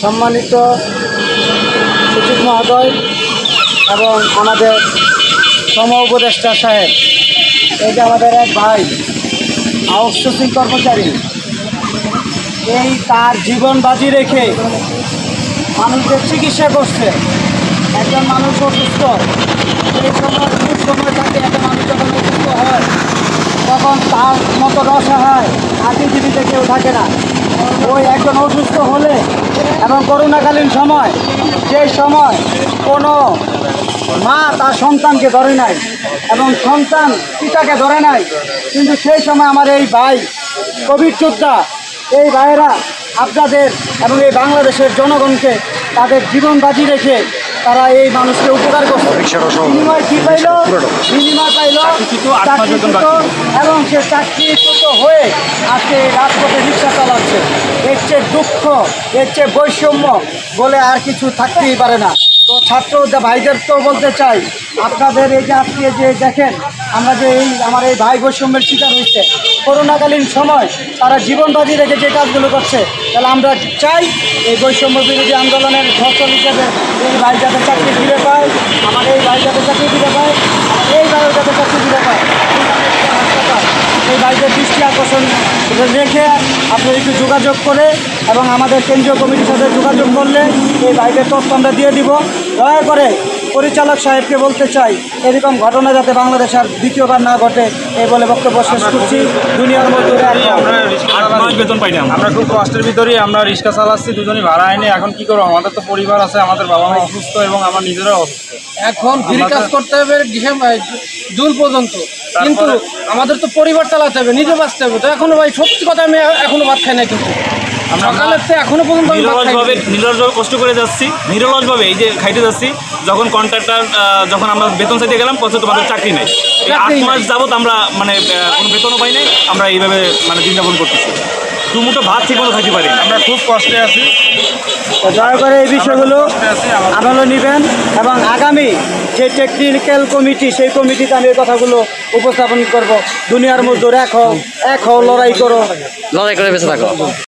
সম্মানিত সচিব মহোদয় এবং আমাদের সম উপদেষ্টা সাহেব। এই যে আমাদের এক ভাই, আউটসোর্সিং কর্মচারী, এই তার জীবন বাজি রেখে মানুষদের চিকিৎসা করছে। একজন মানুষ অসুস্থ এই সময় সময় থাকে একটা মানুষ যখন অসুস্থ হয়, তখন তার মতো অসহায় আর পৃথিবীতে কেউ থাকে না। ওই একজন অসুস্থ হলে এবং করোনাকালীন সময়, যে সময় কোনো মা তার সন্তানকে ধরে নাই এবং সন্তান পিতাকে ধরে নাই, কিন্তু সেই সময় আমার এই ভাই, কোভিড যোদ্ধা, এই ভাইয়েরা আপনাদের এবং এই বাংলাদেশের জনগণকে তাদের জীবন বাজি রেখে তারা এই মানুষকে উপকার করছে। বিনিময় কি পাইল? বিনিময় পাইল চাকরিচ্যুত এবং সে চাকরিচ্যুত হয়ে আজকে রাজপথে রিক্সা চালাচ্ছে। এর চেয়ে দুঃখ এর চেয়ে বৈষম্য বলে আর কিছু থাকতেই পারে না। তো ছাত্র ভাইদের তো বলতে চাই, আপনাদের এই যে আজকে যে দেখেন, আমরা যে এই আমার এই ভাই বৈষম্যের শিকার হয়েছে, করোনাকালীন সময় তারা জীবন বাজি রেখে যে কাজগুলো করছে, তাহলে আমরা চাই এই বৈষম্য বিরোধী আন্দোলনের ফসল হিসেবে এই ভাই যাতে চাকরি ফিরে পায় আমার এই ভাই যাতে চাকরি ফিরে পায় আমার এই ভাইও যাতে চাকরি ফিরে পায় হাসপাতাল এই ভাইদের দৃষ্টি আকর্ষণ রেখে আপনারা একটু যোগাযোগ করে এবং আমাদের কেন্দ্রীয় কমিটির সাথে যোগাযোগ করলে এই বাইকের তথ্য আমরা দিয়ে দিব। দয়া করে পরিচালক সাহেবকে বলতে চাই, এরকম ঘটনা যাতে বাংলাদেশ আর দ্বিতীয়বার না ঘটে, এই বলে বক্তব্য শেষ করছি। দুনিয়ার মধ্যে আমরা বেতন পাই না আমরা খুব কষ্টের ভিতরেই আমরা রিক্সা চালাচ্ছি দুজনই ভাড়া আইনে এখন কি করব? আমাদের তো পরিবার আছে আমাদের বাবা মা অসুস্থ এবং আমার নিজেরাও অসুস্থ। এখন ফ্রি কাজ করতে হবে ডিসেম্বর জুন পর্যন্ত। কিন্তু আমাদের তো পরিবার চালাতে হবে নিজে বাঁচতে হবে। তো এখনও ভাই সত্যি কথা আমি এখনও ভাত খাই না কিন্তু। সকালের তো এখনও পর্যন্ত নিরলসভাবে নিরলসভাবে কষ্ট করে যাচ্ছি। নিরলসভাবে এই যে খাইতে যাচ্ছি যখন কন্ট্রাক্টর যখন আমরা বেতন চাইতে গেলাম তোমাদের চাকরি নেই। এই আট মাস যাবত আমরা মানে কোনো বেতনও পাই নাই আমরা এইভাবে মানে দিন যাপন করতেছি। দু মুঠো ভাত ঠিক মতো খাইতে পারি না। আমরা খুব কষ্টে আছি। দয়া করে এই বিষয়গুলো নেবেন এবং আগামী যে টেকনিক্যাল কমিটি সেই কমিটিতে আমি এই কথাগুলো উপস্থাপন করব। দুনিয়ার মজদুর এক হও এক হও লড়াই করো। লড়াই করে বেঁচে থাকো।